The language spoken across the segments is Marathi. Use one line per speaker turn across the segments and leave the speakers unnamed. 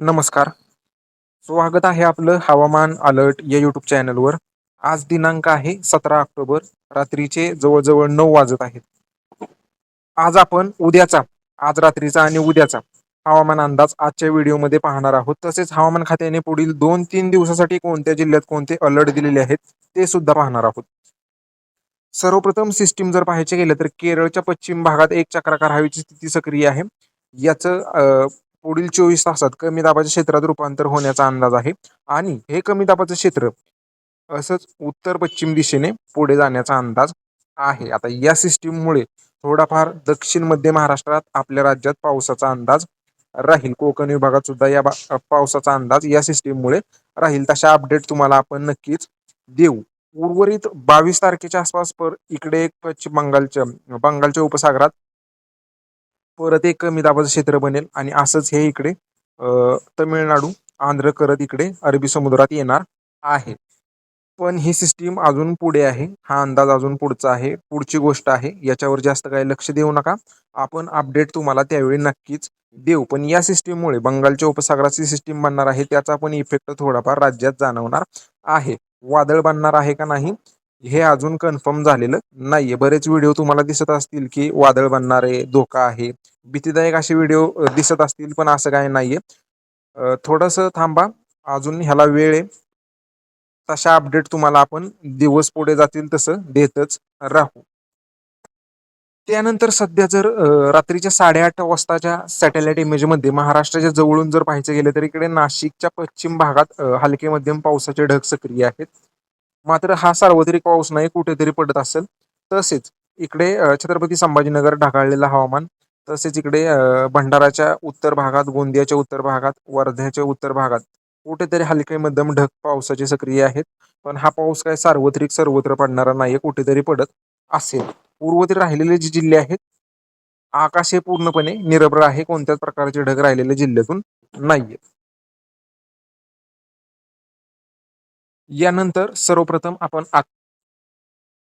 नमस्कार. स्वागत आहे आपलं हवामान अलर्ट या युट्यूब चॅनलवर. आज दिनांक आहे सतरा ऑक्टोबर रात्रीचे जवळजवळ नऊ वाजत आहेत. आज आपण उद्याचा आज रात्रीचा आणि उद्याचा हवामान अंदाज आजच्या व्हिडिओमध्ये पाहणार आहोत. तसेच हवामान खात्याने पुढील दोन तीन दिवसासाठी कोणत्या जिल्ह्यात कोणते अलर्ट दिलेले आहेत ते सुद्धा पाहणार आहोत. सर्वप्रथम सिस्टीम जर पाहायचे गेलं तर केरळच्या पश्चिम भागात एक चक्राकार हवेची स्थिती सक्रिय आहे. याचं पुढील चोवीस तासात कमी दाबाच्या क्षेत्रात रूपांतर होण्याचा अंदाज आहे. आणि हे कमी दाबाचं क्षेत्र असंच उत्तर पश्चिम दिशेने पुढे जाण्याचा अंदाज आहे. आता या सिस्टीममुळे थोडाफार दक्षिण मध्य महाराष्ट्रात आपल्या राज्यात पावसाचा अंदाज राहील. कोकण विभागात सुद्धा या पावसाचा अंदाज या सिस्टीममुळे राहील. तशा अपडेट तुम्हाला आपण नक्कीच देऊ. उर्वरित बावीस तारखेच्या आसपास पर इकडे एक पश्चिम बंगालच्या बंगालच्या उपसागरात परत एक कमी दाबाचं क्षेत्र बनेल. आणि असंच हे इकडे तमिळनाडू आंध्र करत इकडे अरबी समुद्रात येणार आहे. पण ही सिस्टीम अजून पुढे आहे. हा अंदाज अजून पुढचा आहे. पुढची गोष्ट आहे. याच्यावर जास्त काही लक्ष देऊ नका. आपण अपडेट तुम्हाला त्यावेळी नक्कीच देऊ. पण या सिस्टीममुळे बंगालच्या उपसागराची सिस्टीम बनणार आहे. त्याचा पण इफेक्ट थोडाफार राज्यात जाणवणार आहे. वादळ बनणार आहे का नाही? हे अजून कन्फर्म झालेलं नाहीये. बरेच व्हिडिओ तुम्हाला दिसत असतील की वादळ बनणार आहे धोका आहे. भीतीदायक असे व्हिडिओ दिसत असतील पण असं काही नाहीये. थोडंसं थांबा. अजून ह्याला वेळ आहे. तशा अपडेट तुम्हाला आपण दिवस पुढे जातील तसं देतच राहू. त्यानंतर सध्या जर रात्रीच्या साडेआठ वाजताच्या सॅटेलाइट इमेजमध्ये महाराष्ट्राच्या जवळून जर पाहायचं गेलं तर इकडे नाशिकच्या पश्चिम भागात हलके मध्यम पावसाचे ढग सक्रिय आहेत. मात्र हा सार्वत्रिक पाऊस नाही कुठेतरी पडत असेल. तसेच इकडे छत्रपती संभाजीनगर ढगाळलेलं हवामान तसेच इकडे भंडाराच्या उत्तर भागात गोंदियाच्या उत्तर भागात वर्ध्याच्या उत्तर भागात कुठेतरी हलके मध्यम ढग पावसाचे सक्रिय आहेत. पण हा पाऊस काय सार्वत्रिक सर्वत्र पडणारा नाहीये कुठेतरी पडत असेल. पूर्वतील राहिलेले जे जिल्हे आहेत आकाश हे पूर्णपणे निरभ्र आहे कोणत्याच प्रकारचे ढग राहिलेले जिल्ह्यातून नाहीये यानंतर सर्वप्रथम आपण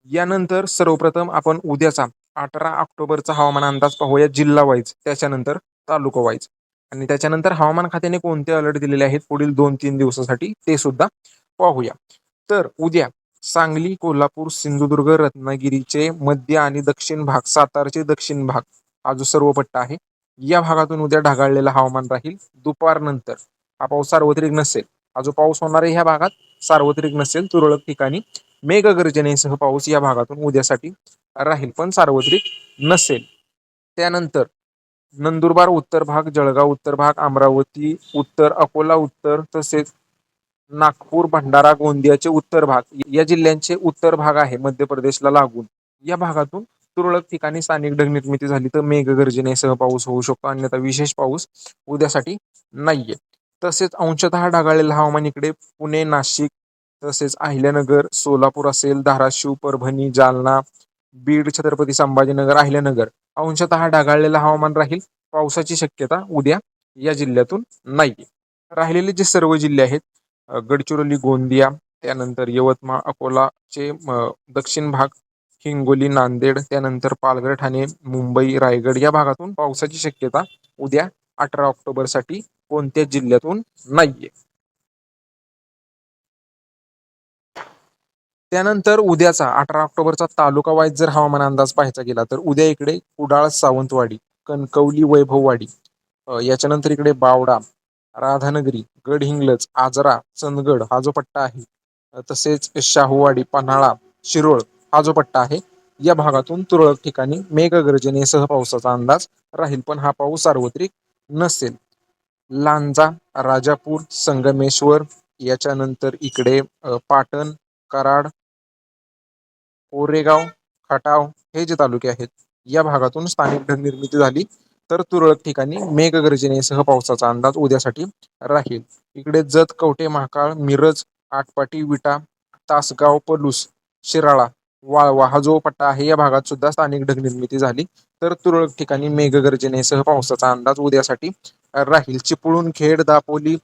यानंतर सर्वप्रथम आपण उद्याचा अठरा ऑक्टोबरचा हवामान अंदाज पाहूया जिल्हा वाईज त्याच्यानंतर तालुका वाईज. आणि त्याच्यानंतर हवामान खात्याने कोणते अलर्ट दिलेले आहेत? पुढील दोन तीन दिवसासाठी ते सुद्धा पाहूया. तर उद्या सांगली कोल्हापूर सिंधुदुर्ग रत्नागिरीचे मध्य आणि दक्षिण भाग सातारचे दक्षिण भाग हा जो सर्व पट्टा आहे या भागातून उद्या ढगाळलेलं हवामान राहील. दुपारनंतर हा पाऊस सार्वत्रिक नसेल हा जो पाऊस होणार आहे ह्या भागात सार्वत्रिक नसेल तुरळक ठिकाणी. मेघगर्जनेसह पाऊस या भागातून उद्यासाठी राहील पण सार्वत्रिक नसेल. त्यानंतर नंदुरबार उत्तर भाग जळगाव उत्तर भाग अमरावती उत्तर अकोला उत्तर तसेच नागपूर भंडारा गोंदियाचे उत्तर भाग या जिल्ह्यांचे उत्तर भाग आहे मध्य प्रदेशला लागून. या भागातून तुरळक ठिकाणी स्थानिक ढग निर्मिती झाली तर मेघगर्जनेसह पाऊस होऊ शकतो अन्यथा विशेष पाऊस उद्यासाठी नाहीये. तसेच अंशतः ढगाळलेलं हवामान इकडे पुणे नाशिक तसेच अहिल्यानगर सोलापूर असेल धाराशिव परभणी जालना बीड छत्रपती संभाजीनगर अहिल्यानगर. अंशतः ढगाळलेलं हवामान राहील. पावसाची शक्यता उद्या या जिल्ह्यातून नाही राहिलेले जे सर्व जिल्हे आहेत गडचिरोली गोंदिया त्यानंतर यवतमाळ अकोलाचे दक्षिण भाग हिंगोली नांदेड त्यानंतर पालघर ठाणे मुंबई रायगड या भागातून पावसाची शक्यता उद्या अठरा ऑक्टोबरसाठी कोणत्या जिल्ह्यातून नाहीये. त्यानंतर उद्याचा अठरा ऑक्टोबरचा तालुका वाईज जर हवामान अंदाज पाहायचा गेला तर उद्या इकडे कुडाळ सावंतवाडी कणकवली वैभववाडी याच्यानंतर इकडे बावडा राधानगरी गडहिंग्लज आजरा चंदगड हा जो पट्टा आहे तसेच शाहूवाडी पन्हाळा शिरोळ हा जो पट्टा आहे या भागातून तुरळक ठिकाणी मेघगर्जनेसह पावसाचा अंदाज राहील. पण हा पाऊस सार्वत्रिक नसेल. लांजा राजापूर संगमेश्वर याच्यानंतर इकडे पाटण कराड कोरेगाव खटाव हे जे तालुके आहेत या भागातून स्थानिक ढग निर्मिती झाली. तर तुरळक ठिकाणी मेघगर्जनेसह पावसाचा अंदाज उद्यासाठी राहील. इकडे जत कवटे महाकाळ मिरज आटपाटी विटा तासगाव पलूस शिराळा वाळवा हा जो पट्टा आहे या भागात सुद्धा स्थानिक ढग निर्मिती झाली. तर तुरळक ठिकाणी मेघगर्जनेसह पावसाचा अंदाज उद्यासाठी राहील. चिपळूण खेड दापोली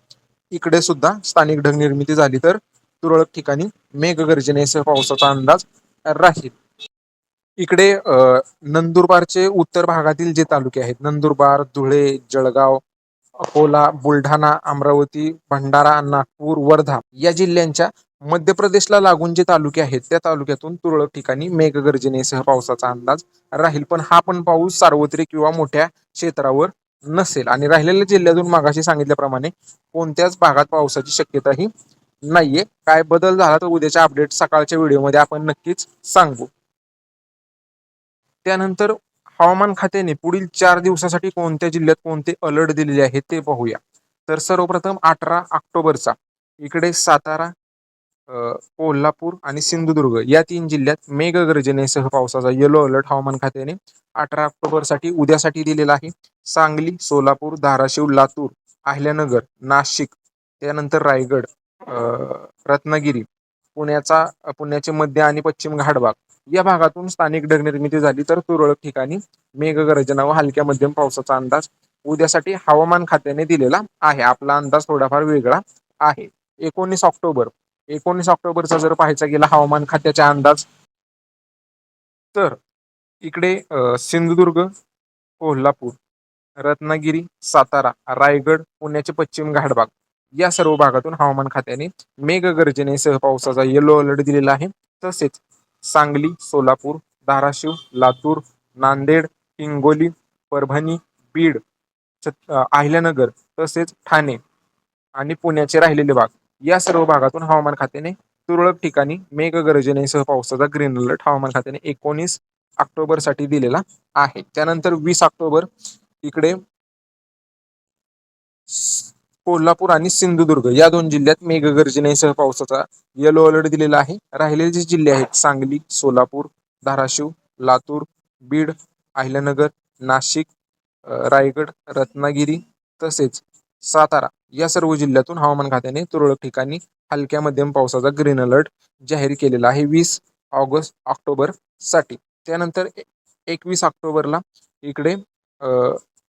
इकडे सुद्धा स्थानिक ढग निर्मिती झाली तर तुरळक ठिकाणी मेघगर्जनेसह पावसाचा अंदाज राहील. इकडे नंदुरबारचे उत्तर भागातील जे तालुके आहेत नंदुरबार धुळे जळगाव अकोला बुलढाणा अमरावती भंडारा नागपूर वर्धा या जिल्ह्यांच्या मध्य प्रदेशला लागून जे तालुके आहेत त्या तालुक्यातून तुरळक ठिकाणी मेघगर्जनेसह पावसाचा अंदाज राहील. पण हा पण पाऊस सार्वत्रिक किंवा मोठ्या क्षेत्रावर नसेल. आणि राहिलेल्या जिल्ह्यातून मागाशी सांगितल्याप्रमाणे कोणत्याच भागात पावसाची शक्यताही नाहीये. काय बदल झाला तर उद्याच्या अपडेट सकाळच्या व्हिडिओमध्ये आपण नक्कीच सांगू. त्यानंतर हवामान खात्याने पुढील चार दिवसासाठी कोणत्या जिल्ह्यात कोणते अलर्ट दिलेले आहेत ते पाहूया. तर सर्वप्रथम अठरा ऑक्टोबरचा. इकडे सातारा कोल्हापूर आणि सिंधुदुर्ग या तीन जिल्ह्यात मेघगर्जनेसह पावसाचा येलो अलर्ट हवामान खात्याने अठरा ऑक्टोबरसाठी उद्यासाठी दिलेला आहे. सांगली सोलापूर धाराशिव लातूर अहिल्यानगर नाशिक त्यानंतर रायगड रत्नागिरी पुण्याचा पुण्याचे मध्य आणि पश्चिम घाटभाग या भागातून स्थानिक ढगनिर्मिती झाली तर तुरळक ठिकाणी मेघगर्जना व हलक्या मध्यम पावसाचा अंदाज उद्यासाठी हवामान खात्याने दिलेला आहे. आपला अंदाज थोडाफार वेगळा आहे. एकोणीस ऑक्टोबर एकोणीस ऑक्टोबरचा जर पाहायचा गेला हवामान खात्याचा अंदाज तर इकडे सिंधुदुर्ग कोल्हापूर रत्नागिरी सातारा रायगड पुण्याचे पश्चिम घाटभाग या सर्व भागातून हवामान खात्याने मेघगर्जनेसह पावसाचा येलो अलर्ट दिलेला आहे. तसेच सांगली सोलापूर धाराशिव लातूर नांदेड हिंगोली परभणी बीड अहिल्यानगर तसेच ठाणे आणि पुण्याचे राहिलेले भाग या सर्व भागातून हवामान खात्याने तुरळक ठिकाणी मेघगर्जनेसह पावसाचा ग्रीन अलर्ट हवामान खात्याने एकोणीस ऑक्टोबरसाठी दिलेला आहे. त्यानंतर वीस ऑक्टोबर इकडे कोल्हापूर आणि सिंधुदुर्ग या दोन जिल्ह्यात मेघगर्जनेसह पावसाचा येलो अलर्ट दिलेला आहे. राहिलेले जे जिल्हे आहेत सांगली सोलापूर धाराशिव लातूर बीड अहिल्यानगर नाशिक रायगड रत्नागिरी तसेच सातारा या सर्व जिल्ह्यातून हवामान खात्याने तुरळक ठिकाणी हलक्या मध्यम पावसाचा ग्रीन अलर्ट जाहीर केलेला आहे. वीस ऑगस्ट ऑक्टोबरसाठी. त्यानंतर एकवीस ऑक्टोबरला इकडे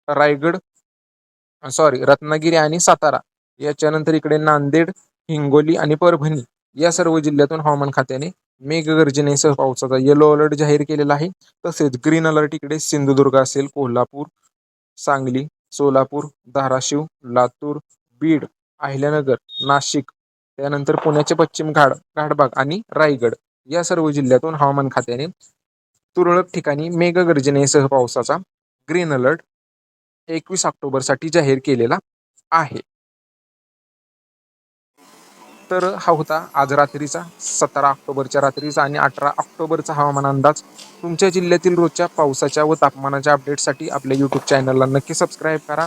रायगड सॉरी रत्नागिरी आणि सातारा याच्यानंतर इकडे नांदेड हिंगोली आणि परभणी या सर्व जिल्ह्यातून हवामान खात्याने मेघगर्जनेसह पावसाचा येलो अलर्ट जाहीर केलेला आहे. तसेच ग्रीन अलर्ट इकडे सिंधुदुर्ग असेल कोल्हापूर सांगली सोलापूर धाराशिव लातूर बीड अहिल्यानगर नाशिक त्यानंतर पुण्याचे पश्चिम घाट घाटबाग आणि रायगड या सर्व जिल्ह्यातून हवामान खात्याने तुरळक ठिकाणी मेघगर्जनेसह पावसाचा ग्रीन अलर्ट एकवीस ऑक्टोबरसाठी जाहीर केलेला आहे. तर हा होता आज रात्रीचा सतरा ऑक्टोबरच्या रात्रीचा आणि अठरा ऑक्टोबरचा हवामान अंदाज. तुमच्या जिल्ह्यातील रोजच्या पावसाच्या व तापमानाच्या अपडेटसाठी आपल्या यूट्यूब चॅनलला नक्की सबस्क्राईब करा.